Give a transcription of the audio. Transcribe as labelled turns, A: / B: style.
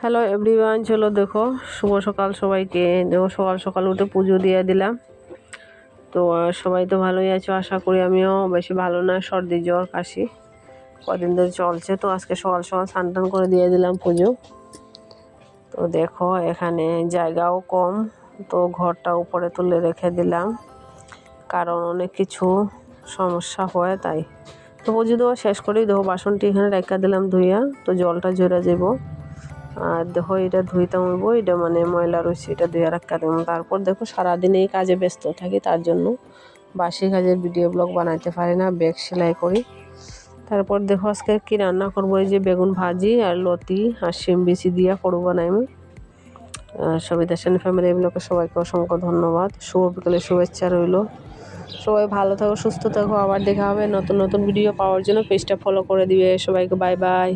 A: Hello everyone চলো দেখো, শুভ সকাল সবাইকে। দেখো, সকাল সকাল উঠে পুজো দিয়ে দিলাম। তো সবাই তো ভালোই আছো, আশা করি আমিও বেশি ভালো না সর্দি, জ্বর, কাশি। কদিন ধরে চলছে, তো আজকে সকাল সকাল স্নান করে দিয়ে দিলাম পুজো। তো দেখো, এখানে জায়গাও কম, তো ঘরটা উপরে তুলে রেখে দিলাম। কারণ অনেক কিছু সমস্যা হয়, তাই। তো পুজো দেওয়া শেষ করেই দেখো বাসনটি এখানে রেখে দিলাম ধুইয়া, তো জলটা ঝরে যাব। আর দেখো, এটা ধুইতাম হইব এটা মানে ময়লা রয়েছে, এটা ধুয়ে রাখা দেবো। তারপর দেখো, সারাদিন এই কাজে ব্যস্ত থাকি, তার জন্য বাসি কাজের ভিডিও ব্লগ বানাইতে পারি না ব্যাগ সেলাই করি। তারপর দেখো, আজকে কি রান্না করব, এই যে বেগুন ভাজি আর লতি আর শিম বিচি দিয়া করব আমি সবিতা সেন ফ্যামিলি এগুলোকে সবাইকে অসংখ্য ধন্যবাদ। শুভ বিকেলে শুভেচ্ছা রইল। সবাই ভালো থাকো, সুস্থ থাকো। আবার দেখা হবে নতুন নতুন ভিডিও পাওয়ার জন্য পেজটা ফলো করে দিবে। সবাইকে বাই বাই